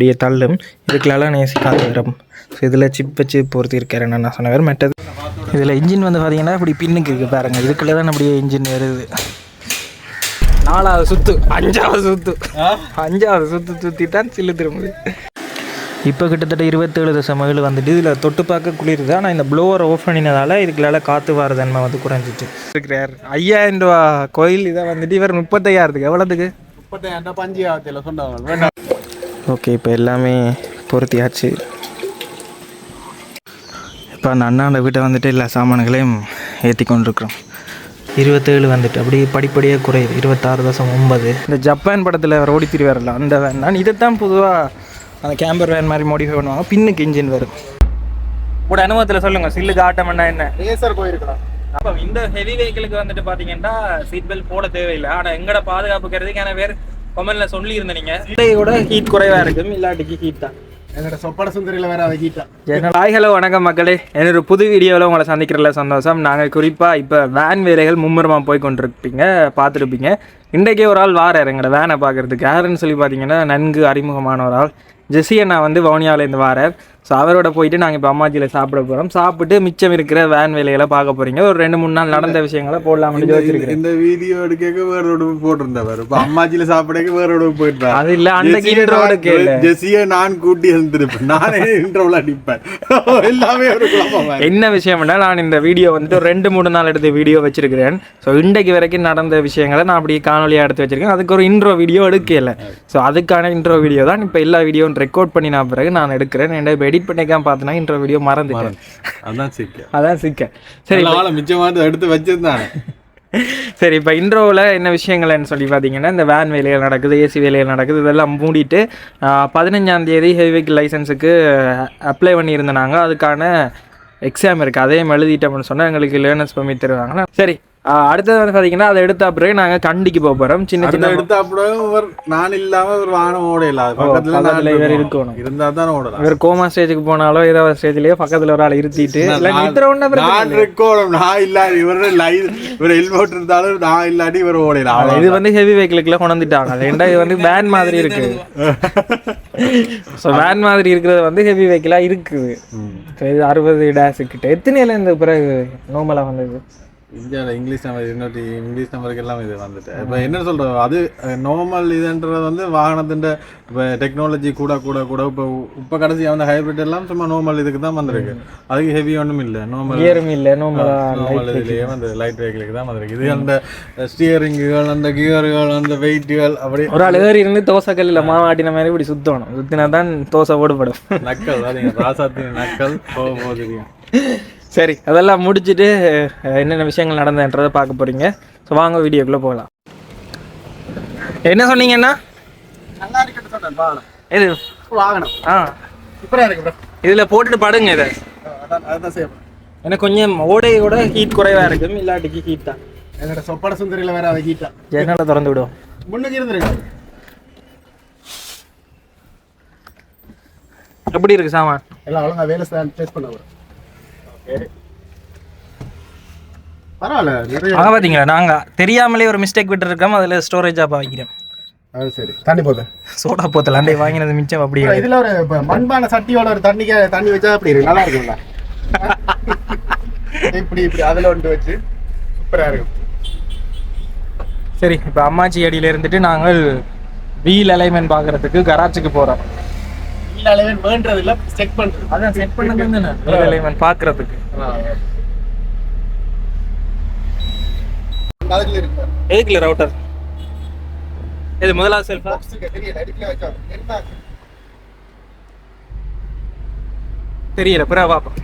இப்படியே தள்ளும். இதுக்குலாம் நேசிக்காத வரும் ஸோ இதில் சிப் வச்சு பொருத்திருக்காரு நான் சொன்னவர் மற்றது இதில் இன்ஜின் வந்து பார்த்தீங்கன்னா இப்படி பின்னுக்கு இருக்குது பாருங்க. இதுக்குள்ளே தான் அப்படியே இன்ஜின் வருது. நாலாவது சுத்து. அஞ்சாவது சுத்து. அஞ்சாவது சுத்து சுற்றி தான் சில்லு திரும்புது. இப்போ கிட்டத்தட்ட இருபத்தேழு தசம் ஏழு வந்துட்டு இதில் தொட்டு பார்க்க குளிருது. ஆனால் இந்த ப்ளோவர் ஓஃப் பண்ணினதால இதுக்குள்ளால காற்று வர தன்மை வந்து குறைஞ்சிட்டு இருக்கிறார். ஐயாயிரம் ரூபா கோயில் இதை வந்துட்டு இவர் முப்பத்தையாயிரத்துக்கு. எவ்வளோத்துக்கு முப்பத்தாயிரம் பஞ்சு ஆகத்தில் சொன்னாங்க ஓகே இப்போ எல்லாமே பொருத்தியாச்சு. இப்போ அந்த அண்ணாண்ட வீட்டை வந்துட்டு எல்லா சாமான்களையும் ஏற்றி கொண்டிருக்கிறோம். இருபத்தேழு வந்துட்டு அப்படியே படிப்படியாக குறையுது. இருபத்தாறு தசம் ஒன்பது. இந்த ஜப்பான் படத்தில் அவர் ஓடி வரல அந்த வேன் நான் இதைத்தான் பொதுவாக அந்த கேம்பர் வேன் மாதிரி மோடிஃபை பண்ணுவாங்க. பின்னுக்கு இன்ஜின் வரும். உங்களோட அனுபவத்தில் சொல்லுங்கள் சில்லுக்கு ஆட்டம்னா என்ன? ரேசர் போயிருக்கலாம். அப்போ இந்த ஹெவி வெஹிக்கிளுக்கு வந்துட்டு பார்த்தீங்கன்னா சீட் பெல்ட் போட தேவையில்லை. ஆனால் எங்கட பாதுகாப்பு கருதிக்கான பேர் கொமெண்ட்ல சொல்லி இருந்தீங்க கூட ஹீட் குறைவாக இருக்கும் இல்லாட்டிக்கு ஹீட் தான். என்னோட சொப்பட சுந்தரியில் வேற அதை கீட்டா ஹாய் ஹலோ வணக்கம் மக்களே. என்னோட புது வீடியோவில் உங்களை சந்திக்கிறதுல சந்தோஷம். நாங்கள் குறிப்பாக இப்போ வேன் வேலைகள் மும்முரமாக போய் கொண்டிருப்பீங்க பார்த்துருப்பீங்க. இன்றைக்கே ஒரு ஆள் வாரார் எங்களோட வேனை பார்க்குறதுக்கு. யாருன்னு சொல்லி பார்த்தீங்கன்னா நன்கு அறிமுகமான ஒரு ஆள். ஜெஸி அண்ணா வந்து வவுனியாவிலேருந்து வாரார். ஸோ அவரோட போயிட்டு நாங்கள் இப்போ அம்மாச்சியில் சாப்பிட போகிறோம் சாப்பிட்டு மிச்சம் இருக்கிற வேன் வேலைகளை பார்க்க போகிறீங்க ஒரு ரெண்டு மூணு நாள் நடந்த விஷயங்களை போடலாம்னு யோசிச்சிருக்கிறேன். இந்த வீடியோ எடுக்க வேற உடம்பு போட்டிருந்தவர் இப்ப அம்மாச்சியில சாப்பிடக்க வேற உடம்பு போயிட்டார் அது இல்லை அன்றைக்கு இன்ட்ரோட கேளு ஜெசிய நான் கூட்டி எழுந்திருப்பேன். நானே இன்ட்ரோல அடிப்பேன். எல்லாமே. என்ன விஷயம்னா நான் இந்த வீடியோ வந்துட்டு ஒரு ரெண்டு மூணு நாள் எடுத்த வீடியோ வச்சிருக்கிறேன். ஸோ இன்றைக்கு வரைக்கும் நடந்த விஷயங்களை நான் அப்படியே காணொலியாக எடுத்து வச்சிருக்கேன். அதுக்கு ஒரு இன்ட்ரோ வீடியோ எடுக்கல. ஸோ அதுக்கான இன்ட்ரோ வீடியோ தான் இப்போ எல்லா வீடியோவும் ரெக்கார்ட் பண்ணி நான் பிறகு நான் எடுக்கிறேன். என்ன இப்போ எடிட் பண்ணிக்காம பார்த்தேன்னா இன்ட்ரோ வீடியோ மறந்துட்டேன். அதான் சிக்க அதான் சிக்க சரி ஆளை மிச்சமானது எடுத்து வச்சிருந்தானே. சரி இப்போ இன்ட்ரோவில் என்ன விஷயங்கள்னு சொல்லி பார்த்தீங்கன்னா இந்த வேன் வேலைகள் நடக்குது ஏசி வேலைகள் நடக்குது இதெல்லாம் மூடிட்டு பதினஞ்சாம் தேதி ஹெவி வெஹிக்கிள் லைசன்ஸுக்கு அப்ளை பண்ணியிருந்தாங்க. அதுக்கான எக்ஸாம் இருக்குது அதையும் எழுதிட்டோம்னு சொன்னால் எங்களுக்கு லேர்னர்ஸ் பெர்மிட் தருவாங்களா? சரி அடுத்தது வந்து பார்த்தீங்கன்னா அதை எடுத்த பிறகு நாங்கள் கண்டிக்கு போக போகிறோம் சின்ன சின்ன எடுத்து ஒரு நான் இல்லாம ஒரு வாகனம் ஓடையில. அது பக்கத்துல இவர் இருக்கணும். இருக்கணும். இருந்தா தான் ஓடலாம். இவர் கோமா ஸ்டேஜுக்கு போனாலோ ஏதோ ஸ்டேஜ்லேயோ பக்கத்தில் ஒரு ஆள் இருத்திட்டு இல்லை நித்திர ஒன்றும் நான் இருக்கணும் நான் இல்லாடி இவர் லைவ் இவர் ஹெல்மெட் இருந்தாலும் நான் இல்லாட்டி இவர் ஓடையில. இது வந்து ஹெவி வெஹிக்கிளுக்குலாம் கொண்டு வந்துட்டாங்க. ரெண்டா இது வந்து வேன் மாதிரி இருக்கு? ஸோ வேன் மாதிரி இருக்கிறது வந்து ஹெவி வெஹிக்கிளாக இருக்குது. இது அறுபது டேஸ் கிட்ட. எத்தனையில இந்த பிறகு நார்மலாக வந்தது? இந்தியாவில் இங்கிலீஷ் நம்பர் இன்னொரு இங்கிலீஷ் நம்பருக்கு எல்லாம் இது வந்துட்டு. இப்போ என்ன சொல்றது அது நார்மல் இதுன்றது வந்து வாகனத்தின் இப்போ டெக்னாலஜி கூட கூட கூட இப்போ இப்போ கடைசி அந்த ஹைபிரிட் எல்லாம் சும்மா நார்மல் இதுக்கு தான் வந்திருக்கு. அதுக்கு ஹெவி ஒன்றும் இல்லை நார்மல் கியரும் இல்லை நார்மல் இதுலேயே வந்து லைட் வெஹிக்கிளுக்கு தான் வந்திருக்கு. இது அந்த ஸ்டியரிங்குகள் அந்த கியர்கள் அந்த வெயிட்டுகள் அப்படி ஒரு ஆள் ஏறி இருந்து தோசை கல்லில் மாவாட்டின மாதிரி இப்படி சுத்தணும். சுத்தினா தான் தோசை ஓடுபடும். நக்கல் அதுங்க ராசாத்தின் நக்கல் போக போக தெரியும் சரி. அதெல்லாம் முடிச்சுட்டு என்னென்ன விஷயங்கள் நடந்ததுன்றதை பார்க்க போறீங்க. ஸோ வாங்க வீடியோக்குள்ளே போகலாம். என்ன சொன்னீங்கன்னா? நல்லா இருக்கட்டும் சொன்னேன் வாகனம் இது வாகனம். ஆ. சூப்பராக இருக்கு. இதில் போட்டுட்டு படுங்க இதை. அதான் அதான் செய்யணும் எனக்கு கொஞ்சம் ஓடையோட ஹீட் குறைவா இருக்கும். இல்லாட்டிக்கு ஹீட் தான். என்னோட சொப்பட சுந்தரியில் வேற அதை கீட்டா ஜன்னலை திறந்து விடுவோம். முன்னுக்கு இருந்துருக்கு எப்படி இருக்கு சாமான்? எல்லாம் ஒழுங்கா வேலை டெஸ்ட் பண்ண வரும் பரவாயில்ல நிறைய அங்கே பார்த்தீங்களா நாங்கள் தெரியாமலே ஒரு மிஸ்டேக் விட்டுருக்கோம் அதில் ஸ்டோரேஜாக வைக்கிறோம் அது சரி. தண்ணி போதும் சோடா போத்தல் அண்டை வாங்கினது மிச்சம் அப்படி இதுல ஒரு இப்ப மண்பானை சட்டியோட ஒரு தண்ணிக்கு தண்ணி வச்சா அப்படி இருக்கு? நல்லா இருக்கும்ல இப்படி இப்படி அதுல ஒன்று வச்சு சூப்பரா இருக்கும். சரி இப்போ அம்மாச்சி அடியில் இருந்துட்டு நாங்கள் வீல் அலைன்மெண்ட் பார்க்கறதுக்கு கராச்சுக்கு போகிறோம் இல்ல வேண்டது இல்ல செக் பண்றது. அதான் செட் பண்ணது வீல் அலைன்மெண்ட் பார்க்கறதுக்கு அதுல இருக்கு. எதுக்குல ரவுட்டர் இது முதலாவது செல்ஃபா பாக்ஸுக்கு தெரியல பிறகு பார்ப்போம்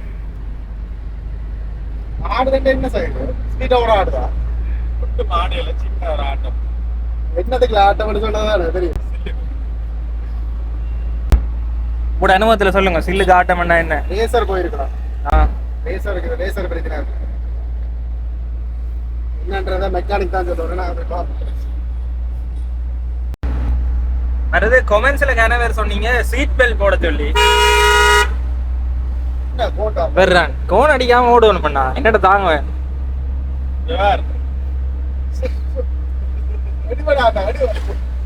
ஆடுதுன்னு என்ன சைடு ஸ்பீடா ஒரு ஆடுதா? ஒட்டு ஆடையில சின்ன ஒரு ஆட்டம். என்னதுக்குல ஆட்டம் சொன்னதானே தெரியும்? உங்களோட அனுபவத்தில் சொல்லுங்க. சில்லுக்கு ஆட்டம்னா என்ன? ரேசர் போயிருக்கலாம் ஆ. ரேசர் இருக்குது ரேசர் பிரச்சனை இருக்கு. என்னன்றத மெக்கானிக் தான் சொல்லுவாங்க நான் அதை பார்ப்பேன் அடுத்து கொமெண்ட்ஸில் கேன பேர் சொன்னீங்க. சீட் பெல்ட் போட சொல்லி. என்ன வர்றான் கோன் அடிக்காம ஓடுவன் பண்ணா என்னட்ட தாங்குவேன்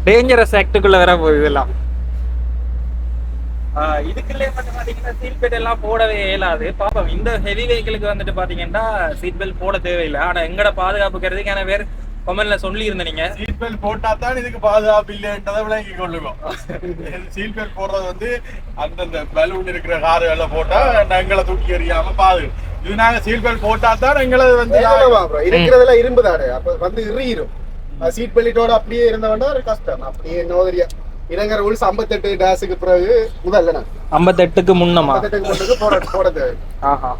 டேஞ்சரஸ் ஆக்டுக்குள்ள வர போகுது இதெல்லாம். இதுக்குள்ளே வந்து பாத்தீங்கன்னா சீட் பெல்ட் எல்லாம் போடவே இயலாது. பாப்போம் இந்த ஹெவி வெஹிக்கிளுக்கு வந்துட்டு பாத்தீங்கன்னா சீட் பெல்ட் போட தேவையில்லை. ஆனா எங்கட பாதுகாப்பு கருதிக்கான பேர் கொமெண்ட்ல சொல்லி இருந்த நீங்க. சீட் பெல்ட் போட்டா தான் இதுக்கு பாதுகாப்பு இல்லைன்றதை விளங்கி கொள்ளுவோம் சீட் பெல்ட் போடுறது வந்து அந்தந்த பலூன் இருக்கிற காருகளை போட்டா எங்களை தூக்கி எறியாம பாது. இது நாங்க சீட் பெல்ட் போட்டா தான் எங்களை வந்து. இருக்கிறதுல இரும்பு தானே அப்ப வந்து இறுகிரும் சீட் பெல்ட்டோட அப்படியே இருந்தவனா ஒரு கஷ்டம். அப்படியே நோதரியா இறங்குற ரூல்ஸ் ஐம்பத்தெட்டு டேஸுக்கு பிறகு முதல்ல நான் ஐம்பத்தெட்டுக்கு முன்னமா? ஐம்பத்தெட்டுக்கு போட போட தேவை ஆஹா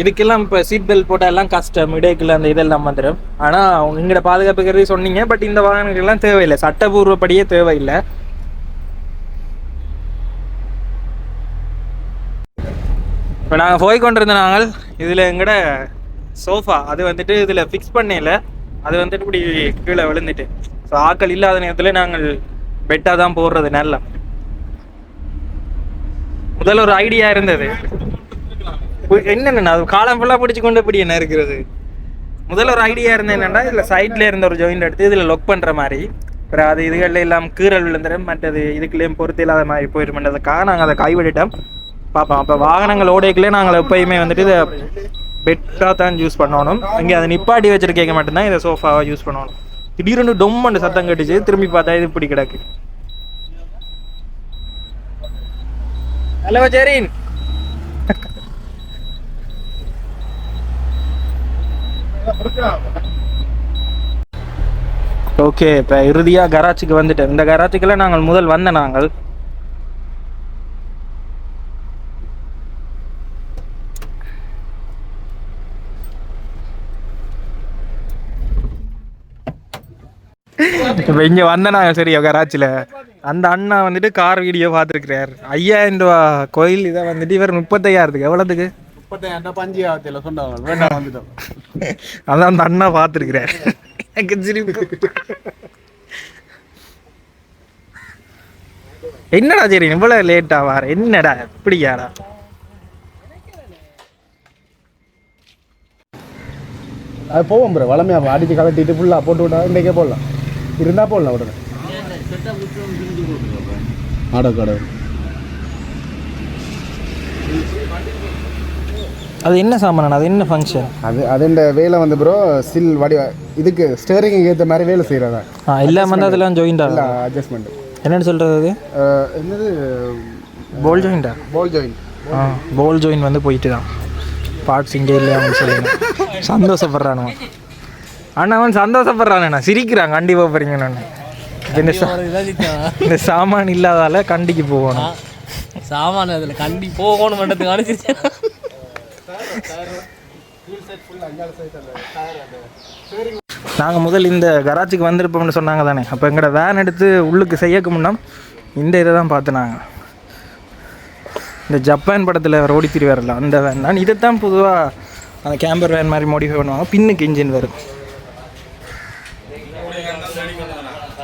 இதுக்கெல்லாம் இப்போ சீட் பெல்ட் போட்டால் எல்லாம் கஷ்டம். இடைக்குள்ள அந்த இதெல்லாம் வந்துடும் ஆனால் எங்களோட பாதுகாப்பு கருதி சொன்னீங்க பட் இந்த வாகனங்கள்லாம் தேவையில்லை. சட்டபூர்வப்படியே தேவையில்லை. இப்போ நாங்கள் போய் கொண்டிருந்த நாங்கள் இதில் எங்கட சோஃபா அது வந்துட்டு இதில் ஃபிக்ஸ் பண்ணல. அது வந்துட்டு இப்படி கீழே விழுந்துட்டு. ஸோ ஆக்கள் இல்லாத நேரத்தில் நாங்கள் பெட்டாக தான் போடுறது நல்லா. முதல்ல ஒரு ஐடியா இருந்தது. என்னென்ன அது காலம் ஃபுல்லாக பிடிச்சி கொண்டு இப்படி என்ன இருக்கிறது? முதல்ல ஒரு ஐடியா இருந்தது என்னென்னா இதில் சைடில் இருந்த ஒரு ஜாயிண்ட் எடுத்து இதில் லொக் பண்ணுற மாதிரி. அப்புறம் அது இதுகளில் எல்லாம் கீறல் விழுந்துடும் மற்றது இதுக்குள்ளேயும் பொறுத்து இல்லாத மாதிரி போயிடுமென்றதுக்காக நாங்கள் அதை கைவிட்டுட்டோம். பார்ப்போம் அப்போ வாகனங்கள் ஓடைக்குள்ளே நாங்கள் எப்பயுமே வந்துட்டு இதை பெட்டாக தான் யூஸ் பண்ணணும். இங்கே அதை நிப்பாட்டி வச்சிருக்கேங்க மட்டும்தான். இதை சோஃபாவை யூஸ் பண்ணணும். திடீர்னு டொம்மண்டு சத்தம் கட்டுச்சு. திரும்பி பார்த்தா இது இப்படி கிடக்கு. ஹலோ ஜெரின். ஓகே இப்போ இறுதியாக கராச்சிக்கு வந்துட்டேன். இந்த கராச்சிக்கெல்லாம் நாங்கள் முதல் வந்த நாங்கள். இப்போ இங்கே வந்த நாங்கள் சரி கராச்சியில் அந்த அண்ணா வந்துட்டு கார் வீடியோ பார்த்துருக்கிறார். ஐயாயிரம் ரூபா கோயில் இதை வந்துட்டு இவர் முப்பத்தையாயிரத்துக்கு. எவ்வளோத்துக்கு அதான் அந்த அண்ணா பார்த்துருக்கிறார். என்னடா சரி இவ்வளவு லேட்டா வார? என்னடா இப்படியாடா? அது போவோம் ப்ரோ வளமையா அடிச்சு கலட்டிட்டு ஃபுல்லா போட்டு விட்டா இன்றைக்கே போடலாம். இருந்தா போடலாம் உடனே. ஆடோ கடை. அது என்ன சாமான் அது என்ன ஃபங்க்ஷன் அது அது இந்த வேலை வந்து ப்ரோ சில் வடி இதுக்கு ஸ்டேரிங் ஏற்ற மாதிரி வேலை செய்கிறதா ஆ எல்லாம் வந்து அதெல்லாம் ஜாயிண்டா இல்லை அட்ஜஸ்ட்மெண்ட் என்னன்னு சொல்றது அது? என்னது? போல் ஜாயிண்டா பால் ஜாயின் ஆ போல் ஜாயின் வந்து போயிட்டு தான் பார்ட்ஸ் இங்கே இல்லையா அப்படின்னு சொல்லுங்க. சந்தோஷப்படுறானு அண்ணா அவன் சந்தோஷப்படுறானண்ணா சிரிக்கிறான் கண்டிப்பாக போகிறீங்க நான் இந்த இந்த சாமான் இல்லாதால கண்டிக்கு போகணும். சாமான அதில் கண்டி போகணும் மண்டத்துக்கு அனுப்பிச்சிருச்சேன் நாங்கள் முதல் இந்த கராச்சிக்கு வந்திருப்போம்னு சொன்னாங்க தானே. அப்போ எங்களோட வேன் எடுத்து உள்ளுக்கு செய்யக்கு முன்னா இந்த இதை தான் பார்த்து நாங்கள் இந்த ஜப்பான் படத்தில் ரோடி திரி வரல அந்த வேன் தான். இதைத்தான் பொதுவாக அந்த கேம்பர் வேன் மாதிரி மாடிஃபை பண்ணுவாங்க. பின்னுக்கு இன்ஜின் வரும் ம்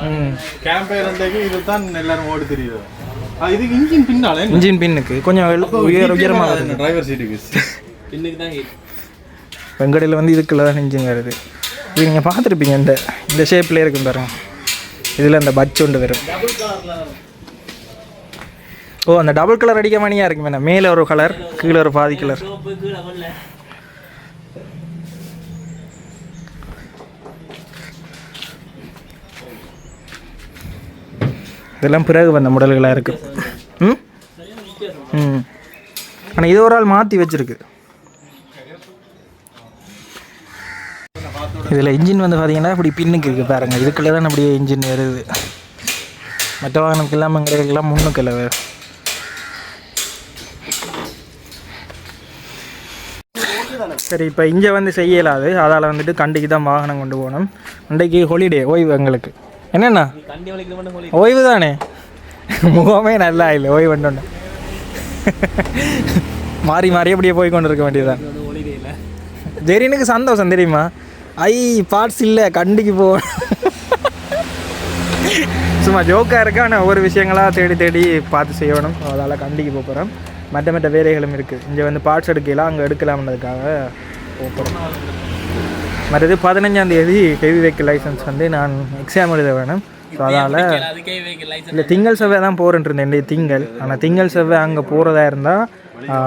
கேம்பேர் அன்றைக்கு இதுதான் எல்லாரும் ஓடி தெரியுது. அது இதுக்கு இன்ஜின் பின்னாலே இன்ஜின் பின்னுக்கு கொஞ்சம் உயர உயரமாக வருது. டிரைவர் சீட்டுக்கு பின்னுக்கு தான் ஹீட் வெங்கடையில் வந்து இதுக்குள்ள தான் இன்ஜின் வருது. இது நீங்கள் பார்த்துருப்பீங்க இந்த இந்த ஷேப்பில் இருக்கும் பாருங்க. இதில் அந்த பட்ச் ஒன்று வரும். ஓ அந்த டபுள் கலர் அடிக்க மணியாக இருக்கும் மேலே ஒரு கலர் கீழே ஒரு பாதி கலர் இதெல்லாம் பிறகு வந்த முடல்களாக இருக்கு. ம்? ம். ஆனால் இது ஒரு ஆள் மாற்றி வச்சிருக்கு. இதில் இன்ஜின் வந்து பார்த்தீங்கன்னா இப்படி பின்னுக்கு இருக்குது பாருங்க. இதுக்குள்ளே தான் அப்படியே இன்ஜின் வருது. மற்ற வாகனத்துக்கு இல்லாமல் எங்களுக்கெல்லாம் முன்னுக்குள்ள வேறு. சரி இப்போ இங்கே வந்து செய்யலாது. அதால் வந்துட்டு கண்டிக்கு தான் வாகனம் கொண்டு போகணும். அன்றைக்கு ஹோலிடே ஓய்வு எங்களுக்கு. என்னண்ணா? ஓய்வு தானே முகமே நல்லா இல்லை ஓய்வு பண்ணோன்னு மாறி மாறி அப்படியே போய் கொண்டு இருக்க வேண்டியதுதான். ஜெரினுக்கு சந்தோஷம் தெரியுமா? ஐ பார்ட்ஸ் இல்லை கண்டிக்கு போ. சும்மா ஜோக்காக இருக்கா நான் ஒவ்வொரு விஷயங்களாக தேடி தேடி பார்த்து செய்யணும். அதால் கண்டிக்கு போக போகிறோம் மற்ற மற்ற வேலைகளும் இருக்குது இங்கே வந்து பார்ட்ஸ் எடுக்கலாம் அங்கே எடுக்கலாம்ன்றதுக்காக போகிறோம் மற்றது பதினஞ்சாம் தேதி ஹெவி வெஹிக்கிள் லைசன்ஸ் வந்து நான் எக்ஸாம் எழுத வேணும். ஸோ அதால் லைசன்ஸ் இல்லை திங்கள் செவ்வாய் தான் போகிறேன் இருந்தேன் திங்கள். ஆனால் திங்கள் செவ்வாய் அங்கே போகிறதா இருந்தால்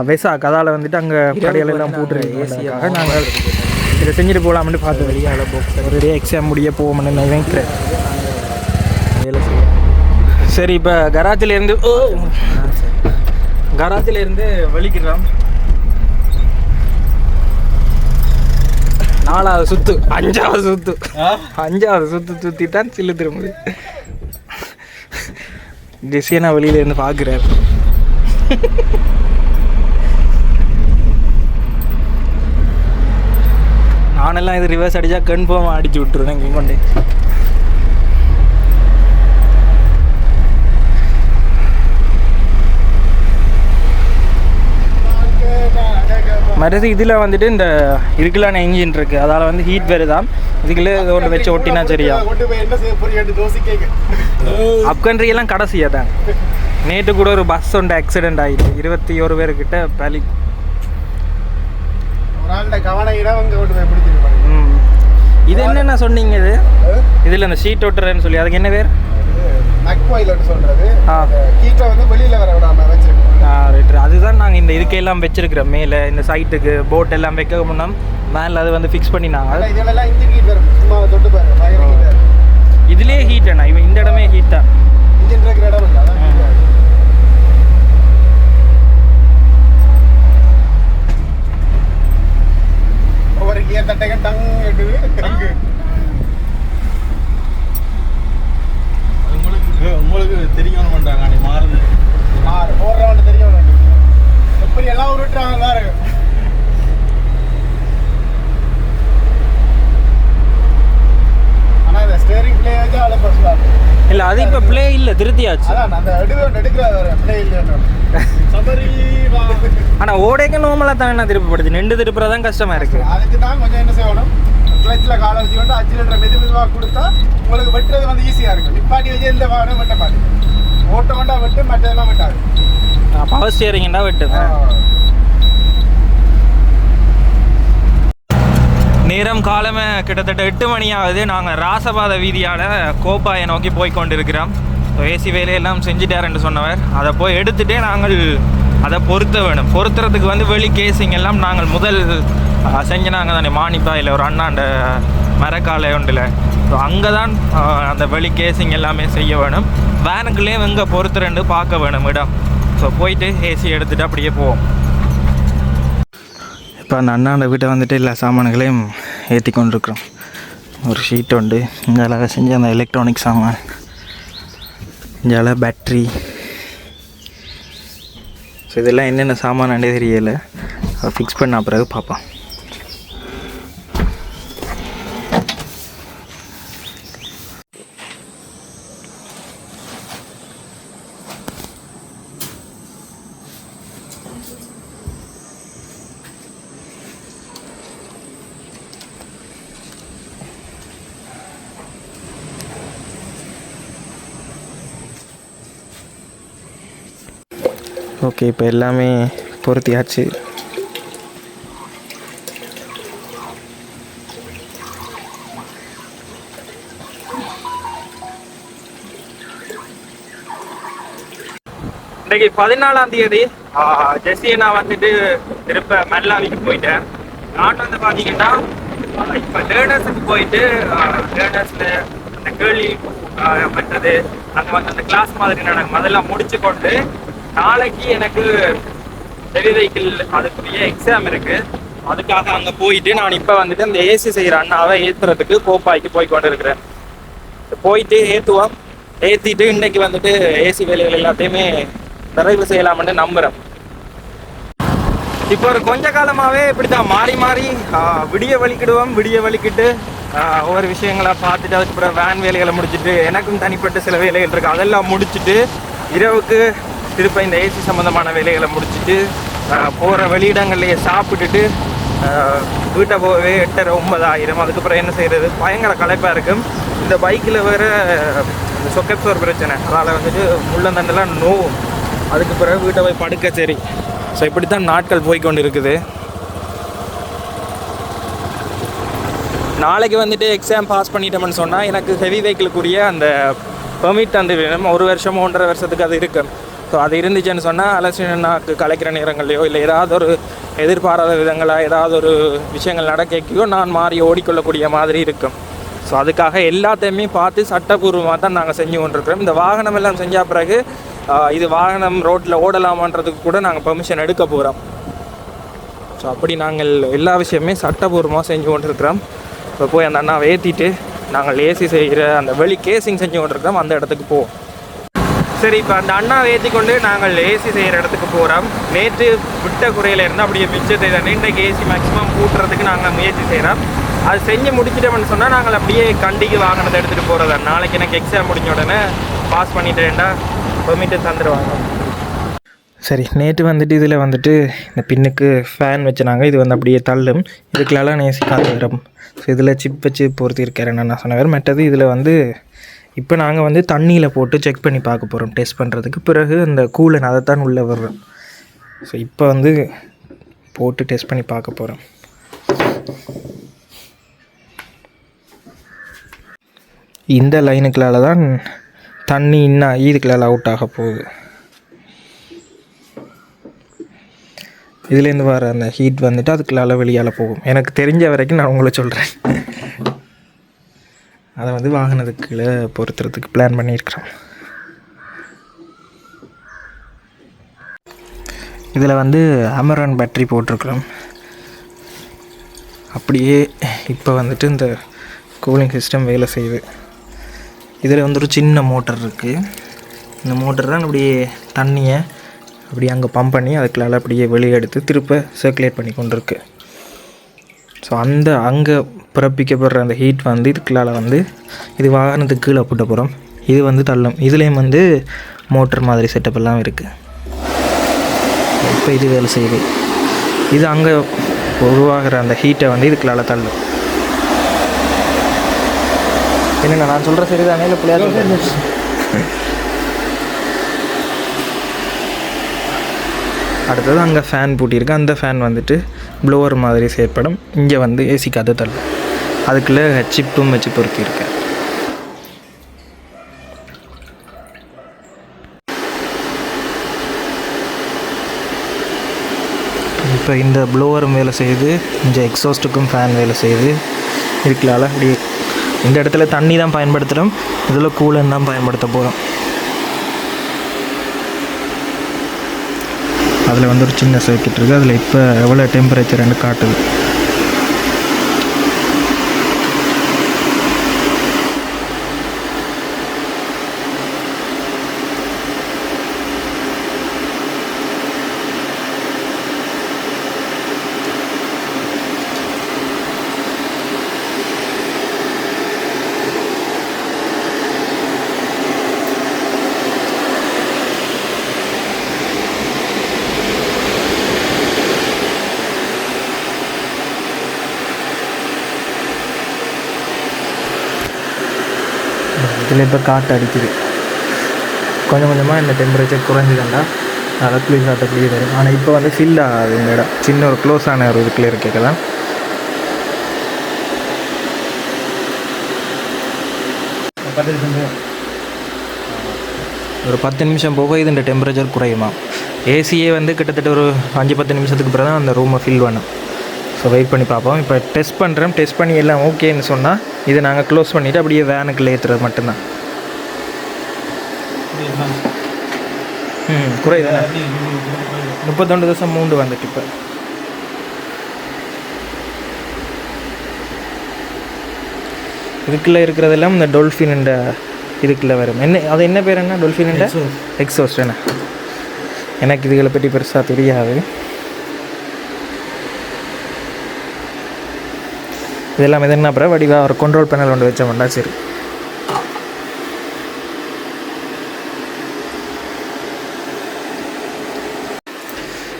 வெசா கதால வந்துட்டு அங்கே கடைகள் எல்லாம் போட்டுருக்காங்க நாங்கள் இதை செஞ்சுட்டு போகலாம்னு பார்த்து வெளியால் போக்ஸ் ஒரு எக்ஸாம் முடிய போவோம்னு நினைக்கிறேன். வேலை சரி இப்போ கராச்சிலேருந்து ஓ! கராச்சிலேருந்து வலிக்கிறோம் நாலாவது சுத்து. அஞ்சாவது சுத்து. அஞ்சாவது சுத்து சுற்றி தான் சில்லு திரும்புது. ஜெஸ்ஸியை நான் வெளியில இருந்து பார்க்குறேன் நானெல்லாம் இது ரிவர்ஸ் அடிச்சா கன்ஃபார்ம் அடிச்சு விட்டுருவேன் இங்கே கொண்டு. மறுது இதில் வந்துட்டு இந்த இருக்குலான இன்ஜின் இருக்குது அதால் வந்து ஹீட் வருதான் இதுக்குள்ளே ஒன்று வச்சு ஒட்டினா சரியா? கொண்டு போய் என்ன செய்ய போறீங்க தோசை கேட்க அப்கண்ட்ரி எல்லாம் கடைசியாக தான் நேற்று கூட ஒரு பஸ் ஒன்று ஆக்சிடென்ட் ஆகிட்டு இருபத்தி ஒரு பேர்கிட்ட பலி. இது என்னென்ன சொன்னீங்க இது? இதில் இந்த ஷீட் ஒட்டுறேன்னு சொல்லி. அதுக்கு என்ன பேர்? நக் பாயிலட் சொல்றது. ஆ. கீட்ட வந்து வெளியில வர விடாம வச்சிருக்கோம் ரைட் அதுதான் நாங்கள் இந்த இதுக்கெல்லாம் வச்சிருக்கிறோம். மேலே இந்த சைட்டுக்கு போட் எல்லாம் வைக்க முன்னா மேலே அது வந்து ஃபிக்ஸ் பண்ணினாங்க. இதுலேயே ஹீட் அண்ணா இவன் இந்த இடமே ஹீட் தான். ஒவ்வொரு கியர் தட்டைங்க டங் உங்களுக்கு உங்களுக்கு தெரியணும் பண்ணுறாங்க நீ மாறுது. மாறு போடுறவன் தெரியும். எப்படி எல்லாம் உருட்டுறாங்க ஆனா அவ்வளோ ஃபர்ஸ்ட் இல்லை அது இப்போ ப்ளே இல்லை திருத்தியாச்சு. ஆனால் ஓடேக்க நார்மலாக தானே திருப்பப்படுது. நின்று திருப்புறது தான் கஷ்டமாக இருக்குது அதுக்கு தான் கொஞ்சம் என்ன செய்யணும்? கிளச்சில் காலை வச்சு கொண்டு அச்சிலிட்டர் மெது மெதுவாக கொடுத்தா உங்களுக்கு வெட்டுறது வந்து ஈஸியாக இருக்கும். நிப்பாட்டி வச்சு எந்த வாகனம் வெட்ட ஓட்ட கொண்டா வெட்டு மற்றதெல்லாம் வெட்டாது. பவர் ஸ்டியரிங்டா வெட்டு. நேரம் காலமே கிட்டத்தட்ட எட்டு மணி ஆகுது. நாங்கள் ராசபாத வீதியால் கோப்பாயை நோக்கி போய் கொண்டிருக்கிறோம். ஏசி வேலையெல்லாம் செஞ்சுட்டாருன்னு சொன்னவர். அதை போய் எடுத்துகிட்டே நாங்கள் அதை பொருத்த வேணும். பொருத்துறதுக்கு வந்து வெளி கேசிங் எல்லாம் நாங்கள் முதல் செஞ்சினாங்க தானே. மானிப்பாயில் ஒரு அண்ணாண்ட மரக்காலை உண்டில் ஸோ அங்கே தான் அந்த வெளி கேசிங் எல்லாமே செய்ய வேணும். வேனுக்குள்ளேயே எங்கே பொறுத்துறேன்னு பார்க்க வேணும் இடம். ஸோ போயிட்டு ஏசி எடுத்துகிட்டு அப்படியே போவோம். இப்போ அந்த அண்ணாண்ட வீட்டை வந்துட்டு எல்லா சாமான்களையும் ஏற்றி கொண்டிருக்கிறோம். ஒரு ஷீட் உண்டு. இங்கே அழகாக செஞ்ச அந்த எலக்ட்ரானிக் சாமான். இங்கே பேட்ரி ஸோ இதெல்லாம் என்னென்ன சாமானே தெரியலை. அதை ஃபிக்ஸ் பண்ண பிறகு பார்ப்போம். ஓகே இப்போ எல்லாமே பொருத்தியாச்சு. இன்னைக்கு பதினாலாம் தேதி ஜெஸ்ஸியை நான் வந்துட்டு திருப்ப மல்லாவிக்கு போயிட்டேன் நான் வந்து பார்த்தீங்கன்னா இப்போ லேர்னர்ஸுக்கு போயிட்டு லேர்னர்ஸில் அந்த கேள்வி ஆஹ், மற்றது அங்கே வந்து அந்த கிளாஸ் மாதிரி நடக்கும் அதெல்லாம் முடிச்சு கொண்டு நாளைக்கு எனக்கு தெரிவிக்கல் அதுக்குரிய எக்ஸாம் இருக்கு. அதுக்காக அங்கே போயிட்டு நான் இப்போ வந்துட்டு அந்த ஏசி செய்கிற அண்ணாவை ஏற்றுறதுக்கு கோப்பாய்க்கு போய் கொண்டு இருக்கிறேன் போயிட்டு ஏற்றுவோம் ஏற்றிட்டு இன்னைக்கு வந்துட்டு ஏசி வேலைகள் எல்லாத்தையுமே நிறைவு செய்யலாம்னு நம்புகிறேன் இப்போ ஒரு கொஞ்ச காலமாகவே இப்படி தான் மாறி மாறி விடிய வலிக்கிடுவோம் விடிய வலிக்கிட்டு ஒவ்வொரு விஷயங்களை பார்த்துட்டு அதுக்கப்புறம் வேன் வேலைகளை முடிச்சுட்டு எனக்கும் தனிப்பட்ட சில வேலைகள் இருக்கு. அதெல்லாம் முடிச்சுட்டு இரவுக்கு திருப்ப இந்த ஏசி சம்மந்தமான வேலைகளை முடிச்சுட்டு போகிற வெளியிடங்கள்லேயே சாப்பிட்டுட்டு வீட்டை போகவே எட்டரை ஒன்பது ஆயிரம் அதுக்கப்புறம் என்ன செய்கிறது பயங்கர களைப்பாக இருக்கும். இந்த பைக்கில் வேறு இந்த சொக்கப்சோர் பிரச்சனை. அதால் வந்துட்டு முள்ளந்தண்டெல்லாம் நோவும். அதுக்கு பிறகு வீட்டை போய் படுக்க சரி. ஸோ இப்படி தான் நாட்கள் போய் கொண்டு இருக்குது நாளைக்கு வந்துட்டு எக்ஸாம் பாஸ் பண்ணிட்டோம்னு சொன்னால் எனக்கு ஹெவி வெஹிக்கிளுக்குரிய அந்த பெர்மிட் அந்த ஒரு வருஷமோ ஒன்றரை வருஷத்துக்கு அது இருக்கும். ஸோ அது இருந்துச்சுன்னு சொன்னால் அலசினாக்கு கலைக்கிற நேரங்களையோ இல்லை ஏதாவது ஒரு எதிர்பாராத விதங்களாக ஏதாவது ஒரு விஷயங்கள் நடக்கையோ நான் மாறி ஓடிக்கொள்ளக்கூடிய மாதிரி இருக்கும். ஸோ அதுக்காக எல்லாத்தையுமே பார்த்து சட்டப்பூர்வமாக தான் நாங்கள் செஞ்சு கொண்டிருக்கிறோம். இந்த வாகனம் எல்லாம் செஞ்ச பிறகு இது வாகனம் ரோட்டில் ஓடலாமான்றதுக்கு கூட நாங்கள் பெர்மிஷன் எடுக்க போகிறோம் ஸோ அப்படி நாங்கள் எல்லா விஷயமே சட்டபூர்வமாக செஞ்சு கொண்டிருக்கிறோம். இப்போ போய் அந்த அண்ணாவை ஏற்றிட்டு நாங்கள் ஏசி செய்கிற அந்த வெளி கேசிங் செஞ்சு கொண்டிருக்கிறோம். அந்த இடத்துக்கு போவோம். சரி இப்போ அந்த அண்ணாவை ஏற்றி கொண்டு நாங்கள் ஏசி செய்கிற இடத்துக்கு போகிறோம் நேற்று விட்ட குறையில் இருந்து அப்படியே மிச்சத்தை தான். இன்றைக்கு ஏசி மேக்ஸிமம் கூட்டுறதுக்கு நாங்கள் முயற்சி செய்கிறோம் அது செஞ்சு முடிச்சிட்டோம்னு சொன்னால் நாங்கள் அப்படியே கண்டிக்கு வாகனத்தை எடுத்துகிட்டு போகிறதா நாளைக்கு எனக்கு எக்ஸாம் முடிஞ்ச உடனே பாஸ் பண்ணிட்டேன்டா பெர்மிட்டு தந்துடுவாங்க சரி நேற்று வந்துட்டு இதில் வந்துட்டு இந்த பின்னுக்கு ஃபேன் வச்சுனாங்க. இது வந்து அப்படியே தள்ளும். இதுக்குலாம் ஏசி காத்து வரும் ஸோ இதில் சிப் வச்சு பொருத்திருக்காரு நான் சொன்னவர் மற்றது இதில் வந்து இப்போ நாங்கள் வந்து தண்ணியில் போட்டு செக் பண்ணி பார்க்க போகிறோம் டெஸ்ட் பண்ணுறதுக்கு பிறகு அந்த கூலன் அதை தான் உள்ளே வர்றோம் ஸோ இப்போ வந்து போட்டு டெஸ்ட் பண்ணி பார்க்க போகிறோம் இந்த லைனுக்குள்ளால தான் தண்ணி இன்னும் இதுக்குள்ளால அவுட் ஆக போகுது. இதுலேருந்து வர அந்த ஹீட் வந்துட்டு அதுக்குள்ளால வெளியால் போகும். எனக்கு தெரிஞ்ச வரைக்கும் நான் உங்களை சொல்கிறேன் அதை வந்து வாகனத்துக்குள்ளே பொருத்துறதுக்கு பிளான் பண்ணியிருக்கிறோம். இதில் வந்து அமரான் பேட்டரி போட்டிருக்கிறோம். அப்படியே இப்போ வந்துட்டு இந்த கூலிங் சிஸ்டம் வேலை செய்யுது. இதில் வந்து ஒரு சின்ன மோட்டர் இருக்குது இந்த மோட்டர் தான் அப்படியே தண்ணியை அப்படியே அங்கே பம்ப் பண்ணி அதுக்குள்ளால அப்படியே வெளியே எடுத்து திருப்ப சர்க்குலேட் பண்ணி கொண்டுருக்கு. ஸோ அந்த அங்கே பிறப்பிக்கப்படுற அந்த ஹீட் வந்து இதுக்குள்ளால் வந்து இது வாகனத்துக்கு கீழே போட்ட போகிறோம் இது வந்து தள்ளும். இதுலேயும் வந்து மோட்டர் மாதிரி செட்டப் எல்லாம் இருக்குது இப்போ இது வேலை செய்யுது. இது அங்கே உருவாகிற அந்த ஹீட்டை வந்து இதுக்குள்ளால் தள்ளும். என்னண்ணா நான் சொல்கிற சரிதானே? இல்லை பிள்ளையா அடுத்தது அங்கே ஃபேன் பூட்டியிருக்கு அந்த ஃபேன் வந்துட்டு ப்ளோவர் மாதிரி செயற்படும். இங்கே வந்து ஏசி கதை தள்ளும். அதுக்குள்ளே சிப்பும் வச்சு பொருத்தியிருக்கேன் இப்போ இந்த ப்ளோவரும் வேலை செய்யுது. இந்த எக்ஸாஸ்ட்டுக்கும் ஃபேன் வேலை செய்யுது. இதுக்குள்ளால அப்படி இந்த இடத்துல தண்ணி தான் பயன்படுத்துகிறோம் இதில் கூலன் தான் பயன்படுத்த போகிறோம் அதில் வந்து ஒரு சின்ன சர்க்கிட் இருக்குது அதில் இப்போ எவ்வளோ டெம்பரேச்சர்னு காட்டுது? இதில் இப்போ காற்று அடிக்குது. கொஞ்சம் கொஞ்சமாக இந்த டெம்பரேச்சர் குறைஞ்சிதண்டா நல்லா குளிர் காற்று அப்படியே வரும். ஆனால் இப்போ வந்து ஃபில் ஆகாது இந்த இடம். சின்ன ஒரு க்ளோஸ் ஆன ஒரு இதுக்குள்ளே இருக்க தான் ஒரு பத்து நிமிஷம் போக இது இந்த டெம்பரேச்சர் குறையுமா? ஏசியே வந்து கிட்டத்தட்ட ஒரு அஞ்சு பத்து நிமிஷத்துக்கு பிறகு தான் அந்த ரூமை ஃபில் பண்ணும். ஸோ வெயிட் பண்ணி பார்ப்போம். இப்போ டெஸ்ட் பண்ணுறோம் டெஸ்ட் பண்ணி எல்லாம் ஓகேன்னு சொன்னால் இதை நாங்கள் க்ளோஸ் பண்ணிவிட்டு அப்படியே வேனுக்குள்ளே ஏற்றுறது மட்டும்தான். ம் குறையுது முப்பத்தொண்டு தசம் மூன்று வந்துட்டு இப்போ. இதுக்குள்ளே இருக்கிறதெல்லாம் இந்த டொல்ஃபின் இதுக்குள்ளே வரும். என்ன அது என்ன பேர் என்ன? டொல்ஃபின் எக்ஸோஸ்ட் என்ன? எனக்கு இதுகளை பற்றி பெருசாக தெரியாது. இதெல்லாம் இது என்ன அப்புறம்? வடிவாக ஒரு கண்ட்ரோல் பேனல் ஒன்று வச்சோம்னா சரி.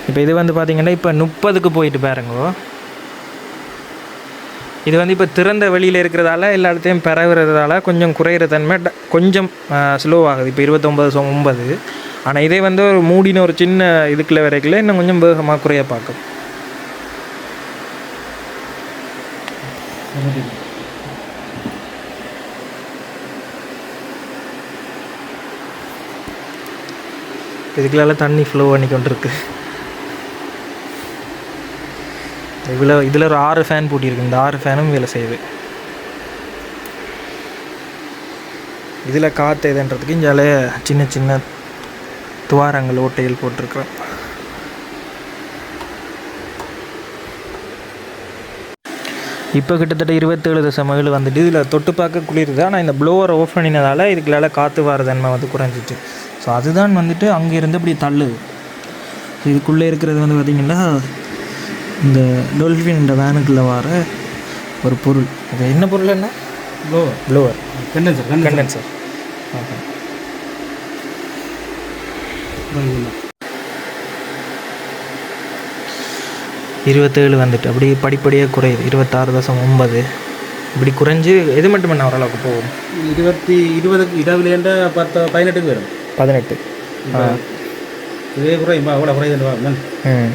இப்போ இது வந்து பார்த்தீங்கன்னா இப்போ முப்பதுக்கு போயிட்டு பாருங்கோ. இது வந்து இப்போ திறந்த வெளியில் இருக்கிறதால எல்லா இடத்தையும் பரவுறதால கொஞ்சம் குறையிற தன்மை கொஞ்சம் ஸ்லோவாகுது இப்போ இருபத்தொம்பது ஒம்பது ஆனால் இதே வந்து ஒரு மூடின ஒரு சின்ன இதுக்குள்ள வரைக்குள்ள இன்னும் கொஞ்சம் வேகமாக குறைய பார்க்கும். செவன்டீன் இதுக்குலாம் தண்ணி ஃப்ளோ பண்ணிக்கொண்டிருக்கு இவ்வளோ இதில் ஒரு ஆறு ஃபேன் பூட்டியிருக்கு. இந்த ஆறு ஃபேனும் வேலை செய்யுது. இதில் காற்று இதுன்றதுக்கு இங்கே சின்ன சின்ன துவாரங்கள் ஓட்டைகள் போட்டிருக்கிறேன் இப்போ கிட்டத்தட்ட இருபத்தேழு தசம் ஏழு வந்துட்டு இதில் தொட்டு பார்க்க குளிருது. ஆனால் இந்த ப்ளோவர் ஆஃப் பண்ணினதால் இதுக்குள்ளால காற்று வர தன்மை வந்து குறைஞ்சிச்சு. ஸோ அதுதான் வந்துட்டு அங்கே இருந்து அப்படி தள்ளுது. இதுக்குள்ளே இருக்கிறது வந்து பார்த்திங்கன்னா இந்த டொல்ஃபின் இந்த வேனுக்குள்ளே வர ஒரு பொருள். அது என்ன பொருள் என்ன? Blower blower condenser condenser okay இருபத்தேழு வந்துட்டு. அப்படி படிப்படியாக குறையுது. இருபத்தாறு தசம் ஒன்பது. இப்படி குறைஞ்சு எது மட்டும் பண்ண ஓரளவுக்கு போகும்? இருபத்தி இருபதுக்கு இருபதுலேண்ட பத்து பதினெட்டுக்கு வரும்? பதினெட்டு. இதே குறையுமா அவ்வளோ குறையுது ம்.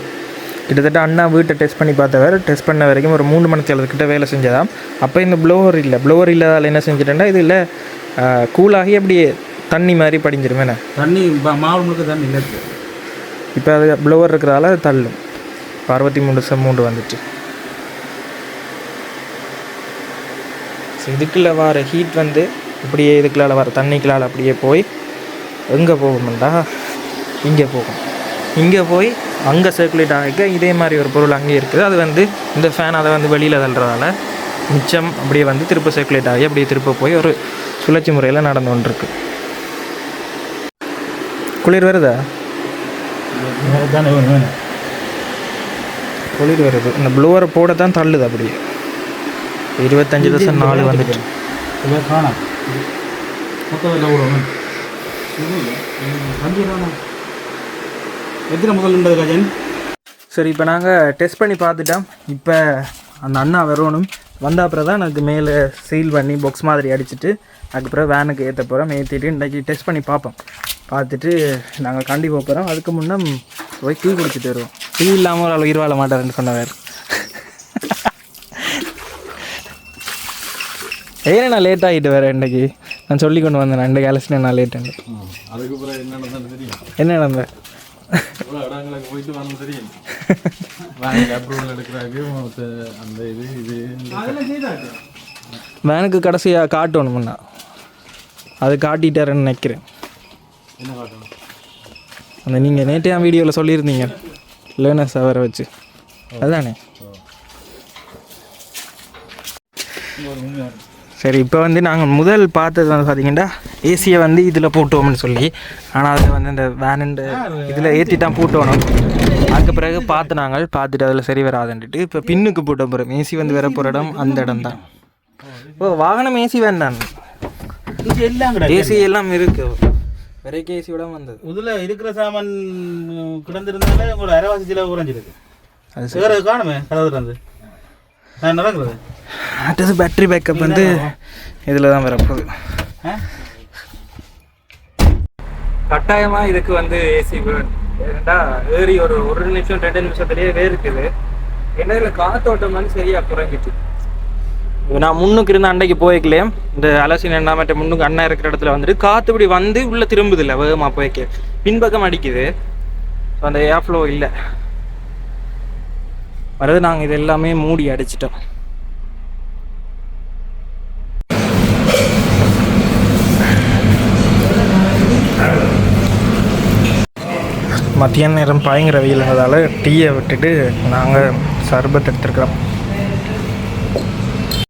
கிட்டத்தட்ட அண்ணா வீட்டை டெஸ்ட் பண்ணி பார்த்தவர் டெஸ்ட் பண்ண வரைக்கும் ஒரு மூணு மணி கிட்ட வேலை செஞ்சதாம். அப்போ இந்த ப்ளோவர் இல்லை. ப்ளோவர் இல்லாதால் என்ன செஞ்சிட்டேன்னா இது இல்லை. கூலாகி அப்படியே தண்ணி மாதிரி படிஞ்சிருமேண்ணே. தண்ணி மாவு முழுக்க தண்ணி இல்லை. இப்போ அது ப்ளோவர் இருக்கிறதால தள்ளும். இப்போ அறுபத்தி மூணு சம் வந்துச்சு ஸோ இதுக்குள்ள வர ஹீட் வந்து இப்படியே இதுக்குள்ளால் வர தண்ணிக்குள்ளால் அப்படியே போய் எங்கே போகும்டா இங்கே போகும். இங்கே போய் அங்கே சர்க்குலேட் ஆகிக்க இதே மாதிரி ஒரு பொருள் அங்கேயே இருக்குது. அது வந்து இந்த ஃபேன் அதை வந்து வெளியில் தள்ளுறதால மிச்சம் அப்படியே வந்து திருப்ப சர்க்குலேட் ஆகி அப்படியே திருப்ப போய் ஒரு சுழற்சி முறையில் நடந்து கொண்டிருக்கு. குளிர் வருதா? தானே குளிர் வருது. இந்த ப்ளோவரை போட தான் தள்ளுது அப்படியே. இருபத்தஞ்சு தசம் நாலு வந்துட்டு காணாம். எத்தனை முதல் சரி இப்போ நாங்கள் டெஸ்ட் பண்ணி பார்த்துட்டோம். இப்போ அந்த அண்ணா வரணும் வந்த அப்புறம் தான் எனக்கு மேலே சீல் பண்ணி பாக்ஸ் மாதிரி அடிச்சுட்டு அதுக்கப்புறம் வேனுக்கு ஏற்ற போகிறோம் ஏற்றிட்டு இன்றைக்கி டெஸ்ட் பண்ணி பார்ப்போம். பார்த்துட்டு நாங்கள் கண்டி போக போகிறோம் அதுக்கு முன்னே போய் டீ குடிச்சிட்டு வருவோம். டீ இல்லாமல் ஒரு ஆள் உயிர் வாழ மாட்டாருன்னு சொன்னவர் ஏன் நான் லேட் ஆகிட்டு வரேன் இன்றைக்கி நான் சொல்லி கொண்டு வந்தேன் ரெண்டு கேலஸ்னு நான் லேட் அதுக்கு அப்புறம் என்ன நடந்தாலும் தெரியும். என்ன நடந்த இவ்வளோ இடங்களுக்கு போயிட்டு வரணும் தெரியும். வேலைக்கு அப்ரூவல் எடுக்கிறாங்க அந்த இது இது வேனுக்கு கடைசியாக காட்டணுமுண்ணா அது காட்டிட்டாருன்னு நினைக்கிறேன். என்ன காட்டணும்? அந்த நீங்கள் நேற்று என் வீடியோவில் சொல்லியிருந்தீங்க. லேர்னர்ஸ் அவரை வச்சு. அதுதானே சரி இப்போ வந்து நாங்கள் முதல் பார்த்தது வந்து பார்த்தீங்கன்னா ஏசியை வந்து இதில் போட்டோம்னு சொல்லி. ஆனால் அதில் வந்து இந்த வேனுண்டு இதில் ஏற்றி தான் போட்டோணும். அதுக்கு பிறகு பார்த்து நாங்கள் பார்த்துட்டு அதில் சரி வராதுன்ட்டு இப்போ பின்னுக்கு போட்ட போகிறோம் ஏசி வந்து வர போகிற இடம் அந்த இடம் தான். ஓ வாகனம் ஏசி வேண்டாம். ஏசி எல்லாம் இருக்கு. விட வந்தது. இதில் இருக்கிற சாமான் கிடந்திருந்தாலே உங்களோட அரைவாசி செலவு குறைஞ்சிருக்கு. அது சிகர காணுமே கதவு திறந்து? நான் நடக்கிறது அடுத்தது பேட்டரி பேக்கப் வந்து இதில் தான் வரப்போகுது. கட்டாயமாக இதுக்கு வந்து ஏசி வேணும் ஏன்னா ஏறி ஒரு ஒரு நிமிஷம் ரெண்டு நிமிஷத்துலேயே வேர்க்குது. ஏன்னா இதில் காத்தோட்டம் வந்து சரியாக குறைஞ்சிட்டு. நான் முன்னுக்கு இருந்த அண்டைக்கு போய்க்கலையே இந்த அலசின் என்ன மற்ற முன்னுக்கு அண்ணா இருக்கிற இடத்துல வந்துட்டு காற்று இப்படி வந்து உள்ளே திரும்புது இல்லை வேகமாக போய்க்க. பின்பக்கம் அடிக்குது. ஸோ அந்த ஏஃப்ளோ இல்லை. வரது நாங்கள் இது எல்லாமே மூடி அடிச்சிட்டோம். மத்தியான நேரம் பயங்கர வெயில் இருந்ததால் டீயை விட்டுட்டு நாங்கள் சர்பத் எடுத்துருக்கிறோம்.